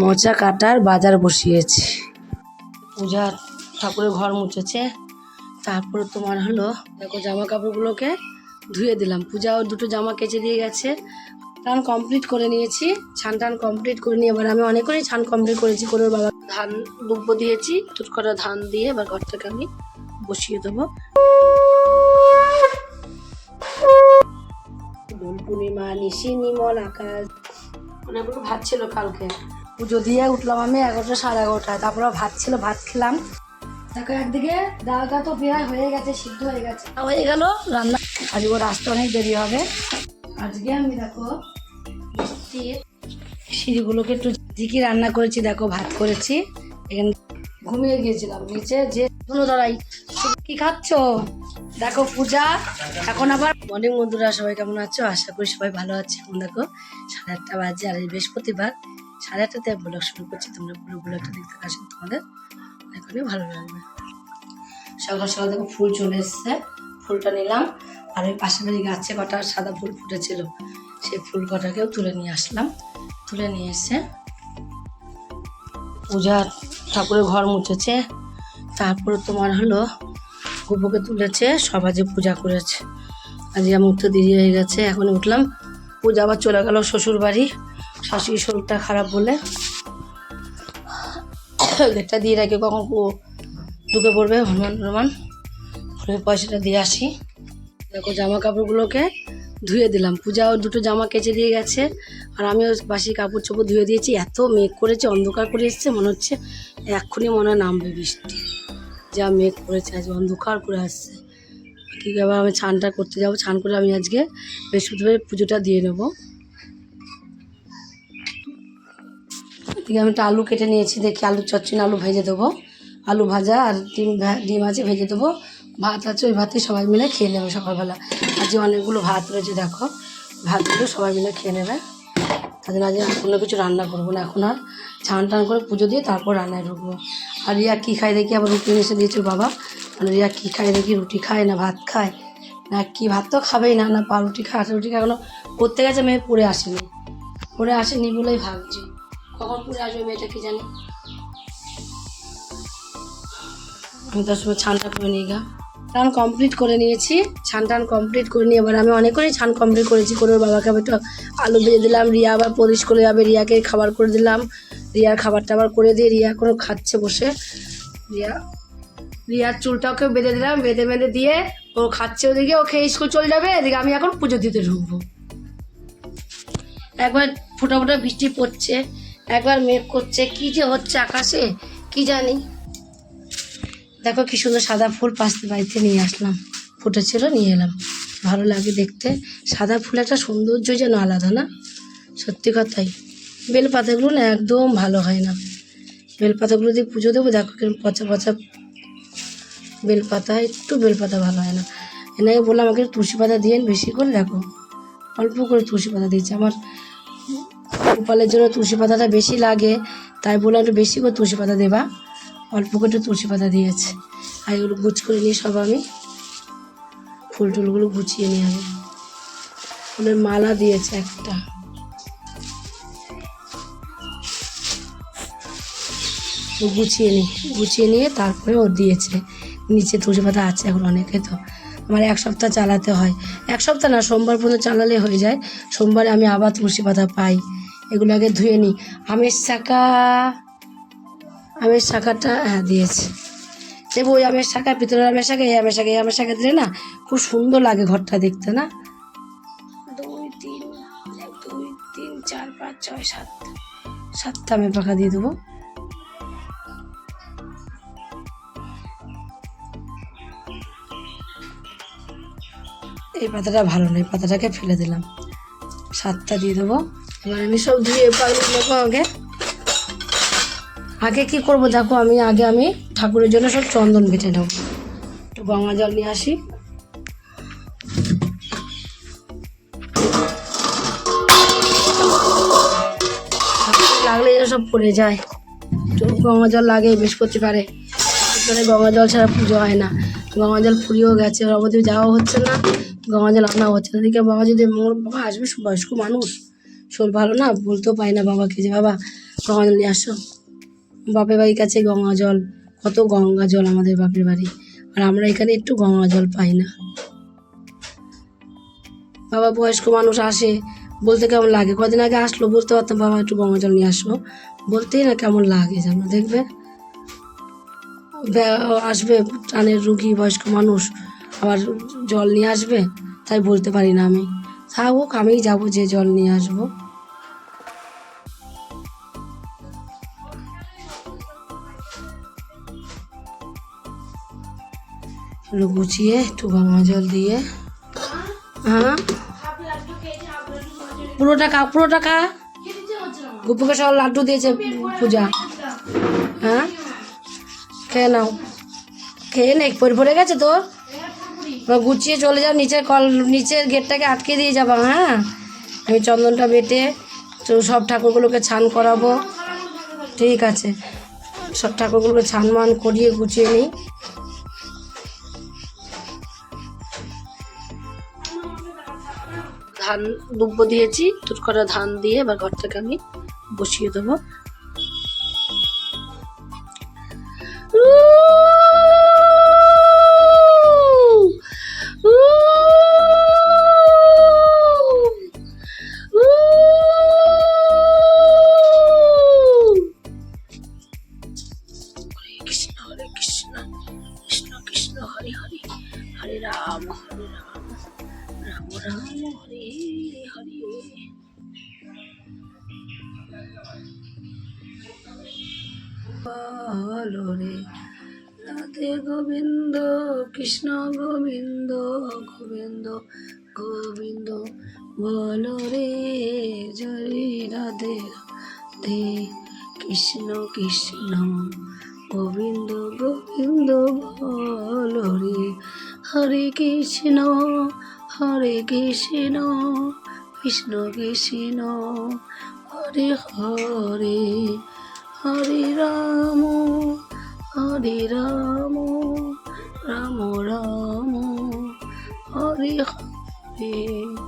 মোচা কাটার বাজার বসিয়েছি। পূজার ঠাকুরের ঘর মুছেছে। তারপরে তোমার হলো, দেখো জামা কাপড়গুলোকে ধুয়ে দিলাম। পূজা ওর দুটো জামা কেচে দিয়ে গেছে। টান কমপ্লিট করে নিয়েছি। ছান টান কমপ্লিট করে নিয়ে, এবার আমি অনেকটাই ছান কমপ্লিট করেছি। করে বাবা ধান দুব্বো দিয়েছি। দুটো ধান দিয়ে এবার ঘরটাকে আমি বসিয়ে দেবো। পূর্ণিমা, নিশি নিমল, আকাশ, অনেকগুলো ভাত ছিল কালকে। পুজো দিয়ে উঠলাম আমি এগারোটা, সাড়ে এগারোটায়। তারপরে ভাত ছিল, ভাত খেলাম। দেখো, একদিকে ডালটা তো প্রায় হয়ে গেছে, সিদ্ধ হয়ে গেছে। হয়ে গেল রান্না। আজকে আসতে অনেক দেরি হবে। আজকে আমি দেখো সিঁড়িগুলোকে একটু ঝিকি রান্না করেছি, দেখো, ভাত করেছি। এখানে ঘুমিয়ে গিয়েছিলাম, নিচে যে কোনো দাঁড়াই কি খাচ্ছ? দেখো, পূজা। এখন আবার মর্নিং বন্ধুরা, সবাই কেমন আছো? আশা করি সবাই ভালো আছে। এখন দেখো, সাড়ে আটটা বাজে আর বৃহস্পতিবার। সাড়ে আটটাতে ব্লগ শুরু করছি, তোমরা পুরো ব্লগটা দেখতে আসো তোমাদের এখনই ভালো লাগবে। সকাল সকাল দেখো ফুল চলে এসছে, ফুলটা নিলাম। আর ওই পাশে বাড়ি গাছে কটা সাদা ফুল ফুটেছিল, সেই ফুল কটাকেও তুলে নিয়ে আসলাম। তুলে নিয়ে এসে পূজা ঠাকুরের ঘর মুছেছে। তারপরে তোমার হলো গুপোকে তুলেছে, সবাই যে পূজা করেছে। আজকে আমার উঠতে দেরি হয়ে গেছে, এখন উঠলাম। পূজা আবার চলে গেল শ্বশুর বাড়ি শাশুড়ির শরীরটা খারাপ বলে গেটটা দিয়ে রাখি কখন ঢুকে পড়বে, হনুমান হনুমান। ফোনের পয়সাটা দিয়ে আসি। দেখো জামা কাপড়গুলোকে ধুয়ে দিলাম। পূজা ওর দুটো জামা কেচে দিয়ে গেছে। আর আমি ওর বাসি কাপড় চোপড় ধুয়ে দিয়েছি। এত মেঘ করেছে, অন্ধকার করে এসছে, মনে হচ্ছে এক্ষুনি মনে হয় নামবে বৃষ্টি। যা মেঘ করেছে, আজ অন্ধকার করে আসছে। কী আবার আমি ছানটা করতে যাব। ছান করে আমি আজকে বৃহস্পতিবার পুজোটা দিয়ে নেব। এদিকে আমি একটা আলু কেটে নিয়েছি, দেখি আলু চচ্চড়ি, আলু ভেজে দেবো। আলু ভাজা আর ডিম ডিম আছে, ভেজে দেবো। ভাত আছে, ওই ভাতে সবাই মিলে খেয়ে নেবে সকালবেলা। আজকে অনেকগুলো ভাত রয়েছে, দেখো। ভাতগুলো সবাই মিলে খেয়ে নেবে। জন্য আজকে কোনো কিছু রান্না করব না। এখন আর ছান টান করে পুজো দিয়ে তারপর রান্নায় ঢুকবো। আর রিয়া কী খায় দেখি? আবার রুটি এসে দিয়েছে বাবা। মানে রিয়া কী খায় দেখি? রুটি খায় না ভাত খায়? না কি ভাত তো খাবেই না না পাউরুটি খায় আটা রুটি খায় এখনও। করতে গেছে মেয়ে, পড়ে আসেনি। পড়ে আসেনি বলেই ভাবছি। কখন পড়ে আসবে মেয়েটা কি জানি? আমি তার সময় ছানটা করে নিয়ে গা। টান কমপ্লিট করে নিয়েছি ছান টান কমপ্লিট করে নিয়ে এবার আমি অনেকটাই ছান কমপ্লিট করেছি, করে ওর বাবাকে আবার একটু আলু ভেজে দিলাম, রিয়া আবার পরিশ করে যাবে, রিয়াকে খাবার করে দিলাম। রিয়ার খাবার টাবার করে দিয়ে রিয়া কোনো খাচ্ছে বসে। রিয়া, রিয়ার চুলটাকে বেঁধে দিলাম, বেঁধে বেঁধে দিয়ে ও খাচ্ছে ওদিকে, ও খেয়ে স্কুল চলে যাবে, এদিকে আমি এখন পুজো দিতে ঢুকবো। একবার ফোটা ফোটা বৃষ্টি পড়ছে একবার মেঘ করছে, কি যে হচ্ছে আকাশে, কি জানি। দেখো কি সুন্দর সাদা ফুল পাশে বাড়িতে নিয়ে আসলাম। ফুটেছিল নিয়ে এলাম। ভালো লাগে দেখতে। সাদা ফুল একটা সৌন্দর্য যেন আলাদা না? সত্যি কথাই। বেলপাতাগুলো না একদম ভালো হয় না। বেলপাতাগুলো দিয়ে পুজো দেবো, দেখো কীরকম পচা পচা বেলপাতা, একটু বেলপাতা ভালো হয় না। এনাকে বললাম, আমাকে তুলসী পাতা দিয়েন বেশি করে, দেখো। অল্প করে তুলসী পাতা দিয়েছে। আমার গোপালের জন্য তুলসী পাতাটা বেশি লাগে, তাই বললাম একটু বেশি করে তুলসী পাতা দেবা। অল্প করে একটু তুলসী পাতা দিয়েছে। আর এগুলো গুছ করে নিয়ে সব আমি ফুল টুলগুলো গুছিয়ে নিয়ে আমি ফুলের মালা দিয়েছে একটা। গুছিয়ে নিই গুছিয়ে নিয়ে তারপরে ও দিয়েছে। নিচে তুলসী পাতা আছে এখন অনেকে তো। আমার এক সপ্তাহ চালাতে হয়। এক সপ্তাহ না, সোমবার পর্যন্ত চালালে হয়ে যায়। সোমবারে আমি আবার তুলসী পাতা পাই। এগুলো আগে ধুয়ে নিই। আমের শাখা আমের শাখাটা হ্যাঁ দিয়েছে। দেবো ওই আমের শাখা পিতলের আমের শাখা এই আমের শাখা এই আমের শাখা দিলে না খুব সুন্দর লাগে ঘরটা দেখতে না? দুই তিন এক দুই তিন চার পাঁচ ছয় সাত। সাতটা আমের পাখা দিয়ে দেবো। এই পাতাটা ভালো নয় পাতাটাকে ফেলে দিলাম। সাতটা দিয়ে দেবো। এবার আমি সব ধুয়ে নেব আগে। আগে কি করব দেখো, আমি আগে আমি ঠাকুরের জন্য সব চন্দন বেটে নেব। একটু গঙ্গা জল নিয়ে আসি। লাগলে এরা সব পড়ে যায়। গঙ্গা জল লাগে বৃহস্পতিবারে এখানে গঙ্গা জল ছাড়া পুজো হয় না। গঙ্গা জল ফুরিয়েও গেছে অবধি যাওয়া হচ্ছে না, গঙ্গা জল আনা হচ্ছে না। এদিকে বাবা যদি মোর বাবা আসবে, বয়স্ক মানুষ। শোল ভালো না? বলতেও পাই না বাবাকে যে, বাবা, গঙ্গা জল নিয়ে আসো। বাপের বাড়ির কাছে গঙ্গা জল, কত গঙ্গা জল আমাদের বাপের বাড়ি। আর আমরা এখানে একটু গঙ্গা জল পাই না। বাবা, বয়স্ক মানুষ আসে, বলতে কেমন লাগে? কদিন আগে আসলো, বলতে পারতাম, বাবা, একটু গঙ্গা জল নিয়ে আসব। বলতেই না কেমন লাগে যেন, দেখবে? আসবে টানের রুগী, বয়স্ক মানুষ, আবার জল নিয়ে আসবে, তাই বলতে পারি না আমি। থাকুক আমিই যাব, যে জল নিয়ে আসব। গুছিয়ে, একটু গঙ্গা জল দিয়ে। হ্যাঁ? পুরোটা খা পুরোটা খা গুপুকে সব লাড্ডু দিয়েছে পূজা। হ্যাঁ? খেয়ে নাও। খেয়ে নে পরে পড়ে গেছে তোর গুছিয়ে চলে যাও, নিচের কল, নিচের গেটটাকে আটকে দিয়ে যাবা হ্যাঁ? আমি চন্দনটা বেটে সব ঠাকুরগুলোকে ছান করাবো। ঠিক আছে। সব ঠাকুরগুলোকে ছান মান করিয়ে গুছিয়ে নিই। ধান দুব্ব দিয়েছি দুটো কটা ধান দিয়ে এবার ঘরটাকে আমি বসিয়ে দেবো। বলো রে জয় রাধে রাধে, কৃষ্ণ কৃষ্ণ, গোবিন্দ গোবিন্দ বলো রে, হরে কৃষ্ণ হরে কৃষ্ণ কৃষ্ণ কৃষ্ণ, হরে হরে হরে রাম হরে রাম রাম রাম, হরে হরে।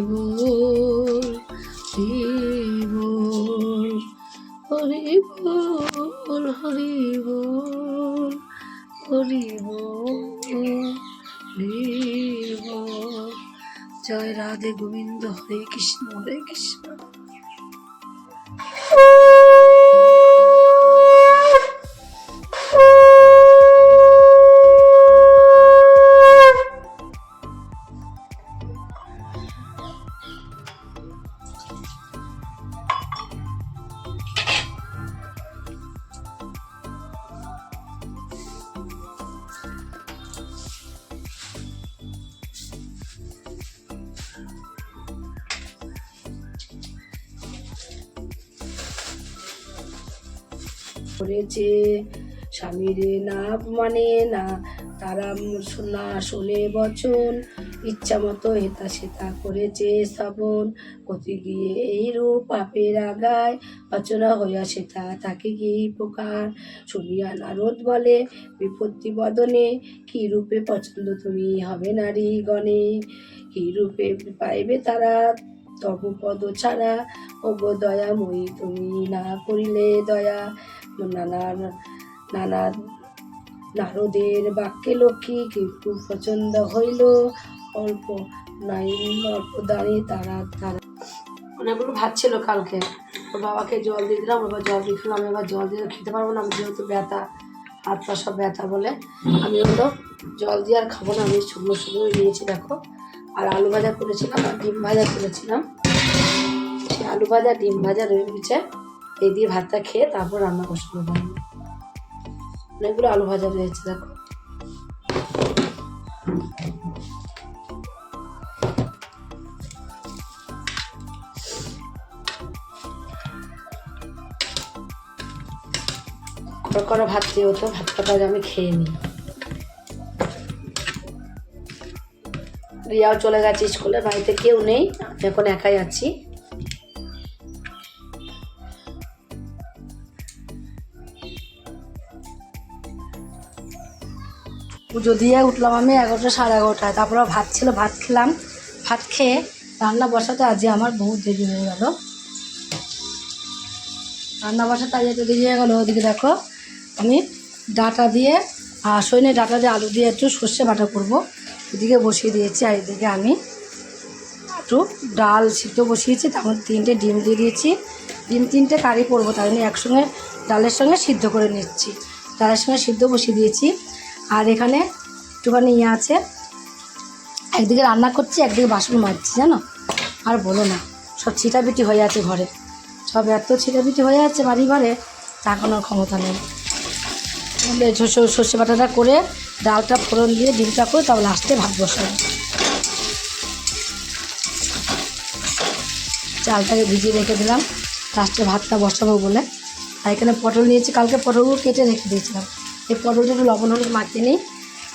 রাধে গোবিন্দ হরে কৃষ্ণ হরে কৃষ্ণ। করেছে। স্বামীরে না মানে না, তারা না শোনে বচন, ইচ্ছা মতো হেতা সেতা করেছে শ্রবণ। কতি গিয়ে এই রূপ পাপের আগায়, অচনা হইয়া সেতা তাকে কি প্রকার শুনিয়া নারদ বলে, বিপত্তি বদনে, কি রূপে পছন্দ তুমি? হবে নারী গণে, কি রূপে পাইবে তারা? তব পদ ছাড়া ওগো দয়াময়ী তুমি না করিলে দয়া। নানা নানা নারদের বাক্যে লক্ষ্মী কিন্তু পছন্দ হইল। অল্প নাই, অল্প দাঁড়িয়ে তারা তারা। অনেকগুলো ভাত ছিল কালকে। ওর বাবাকে জল দিয়ে দিলাম এবার জল দিয়ে খেলাম এবার জল দিয়ে খেতে পারব না, আমি যেহেতু ব্যথা, হাত পা সব ব্যথা বলে, আমি হলো জল দিয়ে আর খাব না, আমি শুকনো শুকনো নিয়েছি, দেখো। আর আলু ভাজা করেছিলাম, আর ডিম ভাজা করেছিলাম। আলু ভাজা, ডিম ভাজা রয়ে গেছে। এই দিয়ে ভাতটা খেয়ে তারপর রান্না বসানো পারব অনেকগুলো আলু ভাজা রয়েছে, দেখো। করো ভাত দিয়ে হতো ভাতটা খাবার আমি খেয়ে নিই। রিয়াও চলে গেছে স্কুলে, বাড়িতে কেউ নেই এখন একাই আছি। পুজো দিয়ে উঠলাম আমি এগারোটা সাড়ে এগারোটায়। তারপর ভাত ছিল, ভাত খেলাম। ভাত খেয়ে রান্না বসাতে আজকে আমার বহুত দেরি হয়ে গেল। রান্না বসাতে আজ এত দেরি হয়ে গেলো। ওদিকে দেখো, আমি ডাটা দিয়ে আর সৈন্যের ডাটা দিয়ে আলু দিয়ে একটু সর্ষে বাটা করব। এদিকে বসিয়ে দিয়েছি আর এদিকে আমি একটু ডাল সিদ্ধ বসিয়েছি তার মধ্যে তিনটে ডিম দিয়ে দিয়েছি। ডিম তিনটে কারি করব, তাই জন্য একসঙ্গে ডালের সঙ্গে সিদ্ধ করে নিচ্ছি। ডালের সঙ্গে সিদ্ধ বসিয়ে দিয়েছি। আর এখানে একটুখানি ইয়ে আছে। একদিকে রান্না করছি, একদিকে বাসন মাজছি, জানো? আর বলো না, সব ছিটাপিটি হয়ে আছে ঘরে। সব এত ছিটাপিটি হয়ে আছে বাড়ি ঘরে তা কোনো ক্ষমতা নেই। সর্ষে বাটাটা করে ডালটা ফোড়ন দিয়ে ডিমটা করে তারপর লাস্টে ভাত বসাবো। চালটাকে ভিজিয়ে রেখে দিলাম। লাস্টে ভাতটা বসাবো বলে। আর এখানে পটল নিয়েছি, কালকে পটলগুলো কেটে রেখে দিয়েছিলাম। এই পটলটা লবণ হলুদ মাখিয়ে নিই।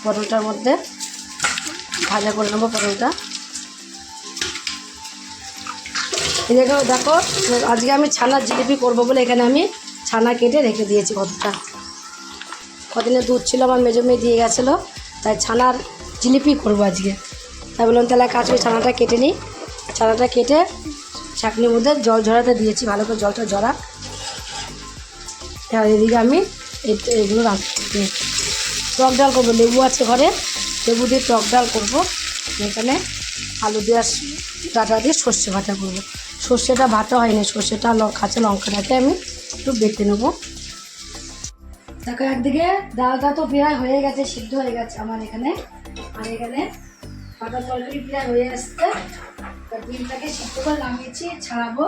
পটলটার মধ্যে ভাজা করে নেব পটলটা। দেখো দেখো, আজকে আমি ছানার জিলিপি করব বলে এখানে আমি ছানা কেটে রেখে দিয়েছি কতটা কদিনের দুধ ছিল, আমার মেজো মেয়ে দিয়ে গেছিল, তাই ছানার জিলিপি করব আজকে। তাই বললাম, তাহলে কাজ করে, ছানাটা কেটে নিই। ছানাটা কেটে চাকনির মধ্যে জল ঝরাতে দিয়েছি, ভালো করে জলটা ঝরা এদিকে আমি এগুলো টক ডাল করব, লেবু আছে ঘরে, লেবু দিয়ে টক ডাল করব। এখানে আলু দিয়ে ডাটা দিয়ে সর্ষে ভাটা করব। সর্ষেটা বাটা হয়নি, সর্ষেটা কাঁচা লঙ্কাটাকে আমি একটু বেটে নেব। দেখো, একদিকে ডালটা তো প্রায় হয়ে গেছে, সিদ্ধ হয়ে গেছে আমার এখানে। আর এখানে পাটা তরকারি প্রায় হয়ে আসছে। ডিমটাকে সিদ্ধ করে নামিয়েছি, ছাড়াবো।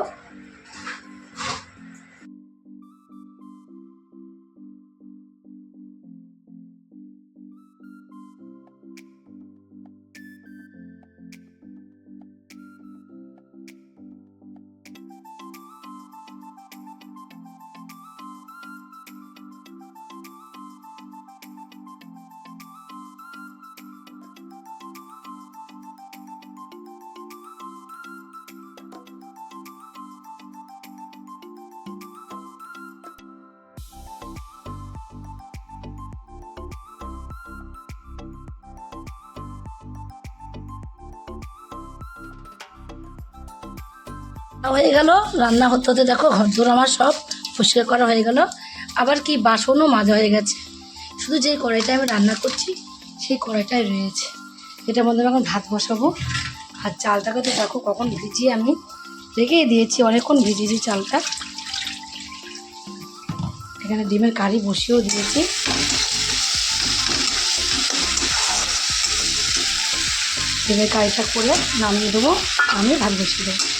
হয়ে গেল, রান্না হতে হতে দেখো ঘরদোর আমার সব পরিষ্কার করা হয়ে গেল। আবার কি বাসনও মাজা হয়ে গেছে। শুধু যে কড়াইটা আমি রান্না করছি, সেই কড়াইটাই রয়েছে। এটার মধ্যে এখন ভাত বসাবো। আর চালটাকে তো দেখো কখন ভিজিয়ে আমি রেখেই দিয়েছি, অনেকক্ষণ ভিজিয়েছি চালটা। এখানে ডিমের কারি বসিয়েও দিয়েছি। ডিমের কারিটা করে নামিয়ে দেবো, আমি ভাত বসিয়ে দেবো।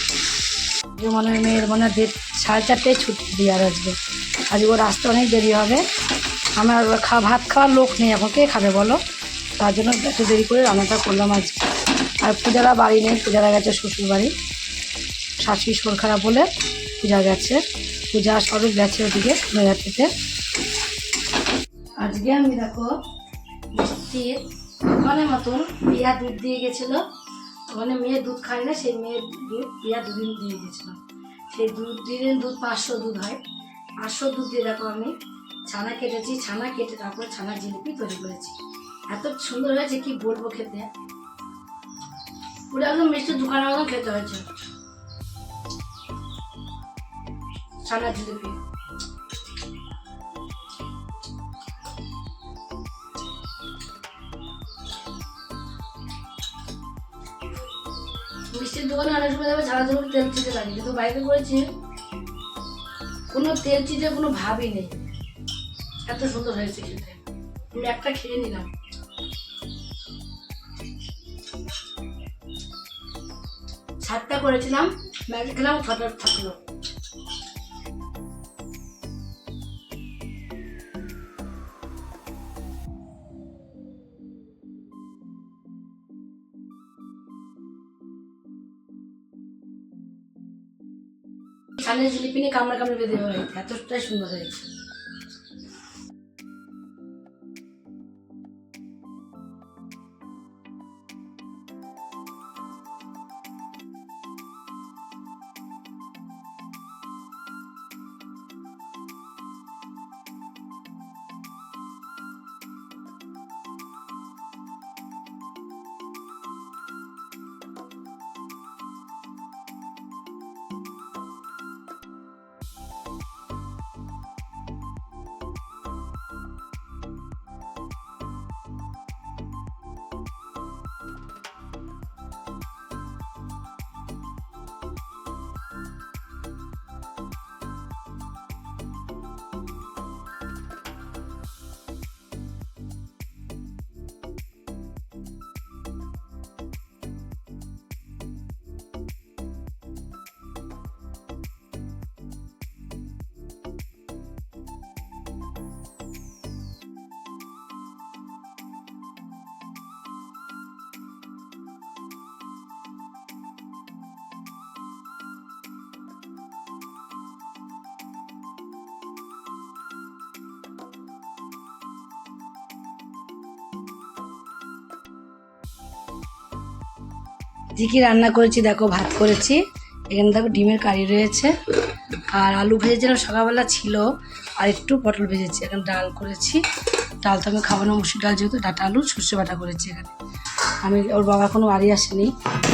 আজকে মনে হয় মেয়ের মনে দেড়, সাড়ে চারটায় ছুটি দেওয়ার আসবে আজকে। ওর আসতে অনেক দেরি হবে। আমার খা ভাত খাওয়ার লোক নেই এখন। কে খাবে বলো? তার জন্য একটু দেরি করে রান্নাটা করলাম আজকে। আর পূজারা বাড়ি নেই, পূজারা গেছে শ্বশুর বাড়ি। শাশুড়ি শোর খারাপ বলে পূজা গেছে। পূজা স্বরূপ গেছে ওদিকে নৈহাটিতে আজকে আমি দেখো মিষ্টির দোকানের মতন পিয়া দুধ দিয়ে গেছিল। ওখানে মেয়ে দুধ খায় না, সেই মেয়ের দুধ পিয়া দুদিন দিয়ে গেছিল সেই দুধ দিনের দুধ পাঁচশো দুধ হয়। পাঁচশো দুধ দিয়ে দেখো আমি ছানা কেটেছি, ছানা কেটে তারপর ছানা জিলিপি তৈরি করেছি। এত সুন্দর হয়েছে, কি বলব খেতে। পুরো একদম মিষ্টির দোকানের মতন খেতে হয়েছে। ছানা জিলিপি। মিষ্টির দোকানে অনেক সময় যাবে সারা ঝাড়া তেল চিটে লাগে কিন্তু বাইকে করেছি, কোনো তেল চিটে কোনো ভাবই নেই। এত সুন্দর হয়েছে খেতে। আমি একটা খেয়ে নিলাম। সাতটা করেছিলাম ম্যাগি খেলাম ছটা থাকল। কামড়া কামড়ে বেঁধে বাড়িতে এতটাই সুন্দর হয়েছে। আজকে কি রান্না করেছি? দেখো, ভাত করেছি। এখানে দেখো, ডিমের কারি রয়েছে। আর আলু ভেজেছিলাম, সকালবেলা ছিল। আর একটু পটল ভেজেছি। এখানে ডাল করেছি। ডাল তো আমি খাব না, মুসুর ডাল যেহেতু, ডাটা আলু, সর্ষে বাটা করেছি এখানে। আমি, ওর বাবা কোনো বাড়ি আসেনি।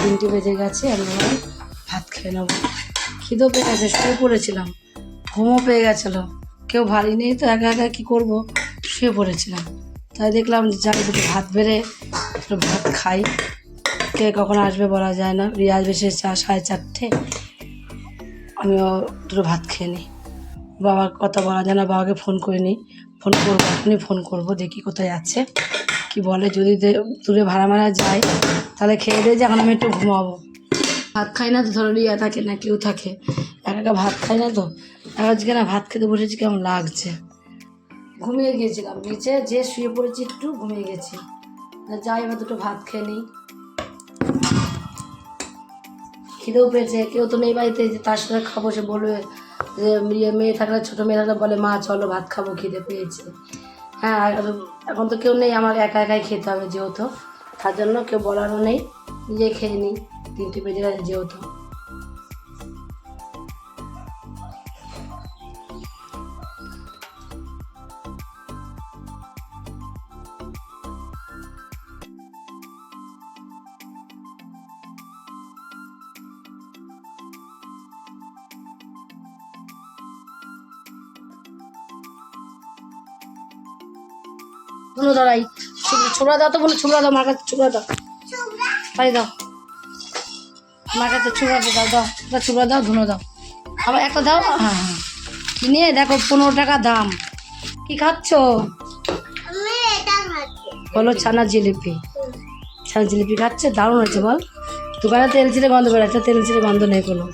তিনটে বেজে গেছে, আমি ভাত খেয়ে নেব। খিদেও পেয়ে গেছে, শুয়ে পড়েছিলাম। ঘুমও পেয়ে গেছিল। কেউ ভারী নেই তো, একা একা কী করব? শুয়ে পড়েছিলাম। তাই দেখলাম যাই দুটো ভাত বেড়ে, ভাত খাই। কে কখন আসবে বলা যায় না। রিয়া আসবে সে চা সাড়ে চারটে। আমিও দুটো ভাত খেয়ে নিই। বাবার কথা বলা যায় না, বাবাকে ফোন করে নিই। ফোন করব, এখনই ফোন করব, দেখি কোথায় আছে। কি বলে, যদি দূরে ভাড়া মারা যায়, তাহলে খেয়ে দিয়ে যে এখন আমি একটু ঘুমাবো। ভাত খাই না তো, ধরো রিয়া থাকে না, কেউ থাকে। একা একা ভাত খাই না তো? একা আজকে না ভাত খেতে বসেছি, কেমন লাগছে? ঘুমিয়ে গিয়েছিলাম, নিচে যে শুয়ে পড়েছি একটু ঘুমিয়ে গেছি। যাই এবার দুটো ভাত খেয়ে নিই। খিদেও পেয়েছে, কেউ তো নেই বাড়িতে, যে তার সাথে খাব, সে বলবে যে মেয়ে মেয়ে থাকলে ছোটো মেয়ে থাকলে বলে, মা, চলো ভাত খাব, খিদে পেয়েছে। হ্যাঁ এখন তো কেউ নেই, আমার একা একাই খেতে হবে যেহেতু। তার জন্য কেউ বলারও নেই, নিজে খেয়ে নিই, তিনটে বেজে গেছে যেহেতু। ধুনো দাঁড়াই। ছোবড়া দাও তো বলে ছোবড়া দাও, মার কাছে ছোবড়া দাও। তাই দাও। আমার কাছে ছোবড়া দাও দাও একটা ছোবড়া দাও, ধুনো দাও। আবার একটা দাও হ্যাঁ হ্যাঁ। কিনে, দেখো, পনেরো টাকা দাম। কি খাচ্ছ? বলো ছানা জিলিপি। ছানা জিলিপি খাচ্ছে? দারুণ হয়েছে বল। দোকানে তেল ছিঁড়ে গন্ধ বেরোচ্ছে, তেল ছিঁড়ে গন্ধ নেই কোনো।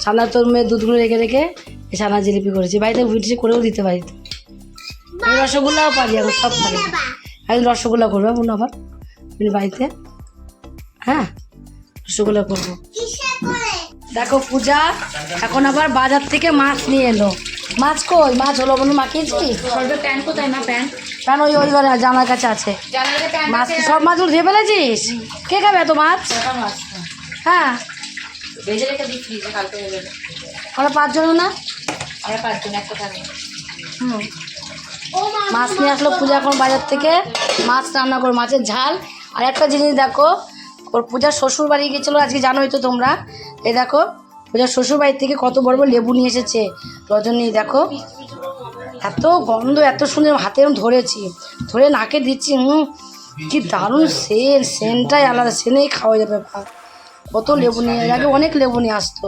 ছানা তোর মেয়ে দুধগুলো রেখে রেখে ছানা জিলিপি করেছি। বাড়িতে ভিডিও করেও দিতে পারি। রসগোল্লাও পারি আমি সব পারি। একদিন রসগোল্লা করব বোন আবার বাড়িতে? হ্যাঁ রসগোল্লা করব। দেখো পূজা এখন আবার বাজার থেকে মাছ নিয়ে এলো। মাছ কই? মাছ হলো বলুন মাখিয়েছি কোথায় মা কেন ওই ওই ঘরে জামার কাছে আছে। মাছ সব মাছগুলো ধুয়ে ফেলেছিস? কে খাবে এত মাছ? হ্যাঁ। আমরা পাঁচজন না? আমরা পাঁচজন একটা হুম। মাছ নিয়ে আসলো পূজা এখন বাজার থেকে। মাছ রান্না করে, মাছের ঝাল। আর একটা জিনিস দেখো, ওর পূজার শ্বশুর বাড়ি গেছিল, আজকে জানোই তো তোমরা। এ দেখো, পূজার শ্বশুর বাড়ি থেকে কত বড় বড় লেবু নিয়ে এসেছে। রজনী দেখো। এত গন্ধ, এত সুন্দর, হাতে আমি ধরেছি। ধরে নাকে দিচ্ছি হুম কি দারুণ সেন, সেনটাই আলাদা, সেনেই খাওয়া যাবে কত লেবু নিয়ে আগে অনেক লেবু নিয়ে আসতো।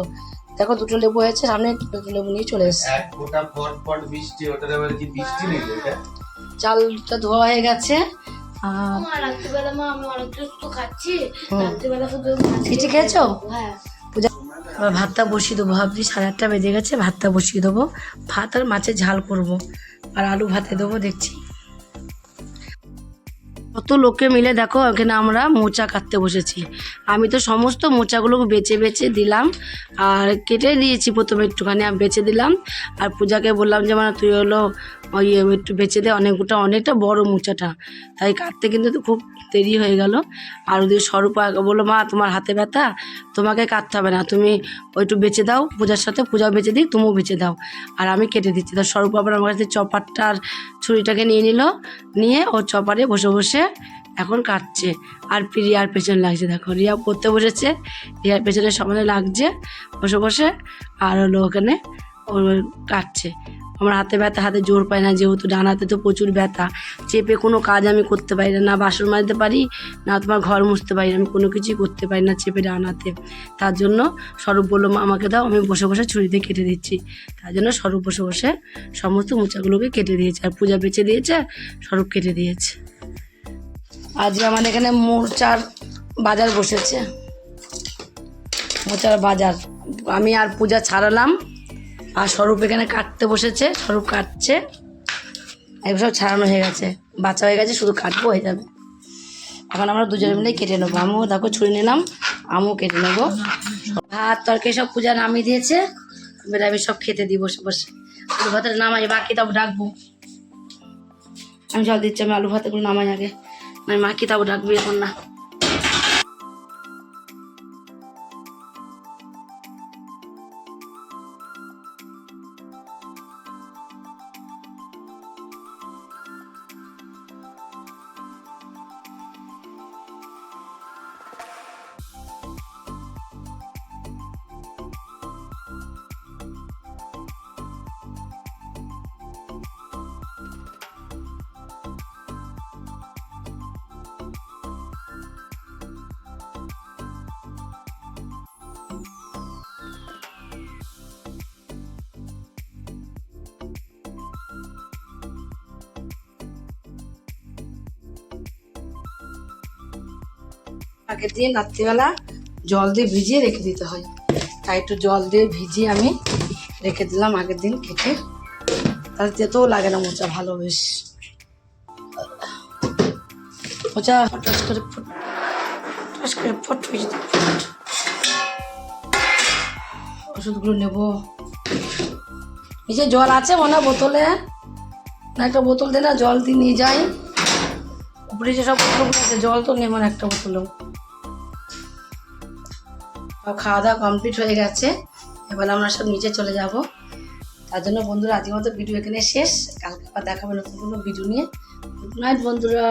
দেখো দুটো লেবু হয়েছে সামনে দুটো লেবু নিয়ে চলে এসেছে। এক ফোঁটা পট পট বৃষ্টি ওটার এবার কি বৃষ্টি নেই এটা চালটা ধোয়া হয়ে গেছে। আর রাত্রিবেলা মা আমি অনেক তো খাচ্ছি। রাত্রিবেলা শুধু খিচি খেয়েছো? হ্যাঁ। পূজা ভাতটা বসিয়ে দেবো ভাবছি সাড়ে আটটা বেজে গেছে ভাতটা বসিয়ে দেবো। ভাত আর মাছের ঝাল করব আর আলু ভাতে দেবো দেখছি। কত লোকে মিলে দেখো এখানে আমরা মোচা কাটতে বসেছি। আমি তো সমস্ত মোচাগুলো বেছে বেছে দিলাম আর কেটে দিয়েছি প্রথমে একটুখানি, আমি বেছে দিলাম। আর পূজাকে বললাম যে মানে তুই হলো ওই, একটু বেছে দে, অনেকটা অনেকটা বড় মোচাটা। তাই কাটতে কিন্তু খুব দেরি হয়ে গেল। আর ওদের স্বরূপা বলল, মা, তোমার হাতে ব্যথা, তোমাকে কাটতে হবে না, তুমি ওইটু বেঁচে দাও, পূজার সাথে, পূজাও বেঁচে দিই তুমিও বেঁচে দাও। আর আমি কেটে দিচ্ছি। তো স্বরূপ আবার আমার কাছে চপারটা আর ছুরিটাকে নিয়ে নিল, নিয়ে ও চপারে বসে বসে এখন কাটছে। আর রিয়ার পেছনে লাগছে, দেখো, রিয়া পড়তে বসেছে। রিয়ার পেছনে সমানে লাগছে, বসে বসে। আর হলো ওখানে ও কাটছে। আমার হাতে ব্যথা, হাতে জোর পায় না যেহেতু, ডান হাতে তো প্রচুর ব্যথা। চেপে কোনো কাজ আমি করতে পারি না না বাসন মাজতে পারি, না তোমার ঘর মুছতে পারি না, আমি কোনো কিছুই করতে পারি না চেপে ডান হাতে। তার জন্য স্বরূপ বলল মা আমাকে দাও, আমি বসে বসে ছুরিতে কেটে দিচ্ছি। তার জন্য স্বরূপ বসে বসে সমস্ত মোচাগুলোকে কেটে দিয়েছে। আর পূজা বেঁচে দিয়েছে, স্বরূপ কেটে দিয়েছে। আজকে আমাদের এখানে মোচার বাজার বসেছে। মোচার বাজার। আমি আর পূজা ছাড়ালাম। আর স্বরূপ এখানে কাটতে বসেছে। স্বরূপ কাটছে। এগুলো সব ছাড়ানো হয়ে গেছে। বাচ্চা হয়ে গেছে, শুধু কাটবো, হয়ে যাবে। এখন আমরা দুজনে মিলে কেটে নেব। আমিও দেখো, ছুরি নিলাম আমিও কেটে নেব। ভাত, তরকারি সব পূজা নামিয়ে দিয়েছে। এবার আমি সব খেতে দিই বসে বসে। আলু ভাতের নামাই, বাকি তাও ডাকবো আমি সব দিচ্ছি, আমি আলু ভাতগুলো নামাই আগে। আমি মা কি তাও ডাকবি এখন না আগের দিন রাত্রিবেলা জল দিয়ে ভিজিয়ে রেখে দিতে হয়। তাই একটু জল দিয়ে ভিজিয়ে আমি রেখে দিলাম আগের দিন কেটে তাহলে তেতেও লাগে না মোচা ভালো বেশ। মোচা ফটাস করে ফুট ফটাস করে ফট হয়ে যেতে। ওষুধগুলো নেব। নিচে জল আছে মনে বোতলে। না, একটা বোতল দে না, জল দিয়ে নিয়ে যাই। উপরে যে সব বোতলগুলো আছে, জল তো নেই মানে একটা বোতলও। খাওয়া দাওয়া কমপ্লিট হয়ে গেছে। এবার আমরা সব নিচে চলে যাব। তার জন্য বন্ধুরা, আজকের মতো ভিডিও এখানে শেষ। কালকে আবার দেখাবো নতুন কোনো ভিডিও নিয়ে। গুড নাইট বন্ধুরা।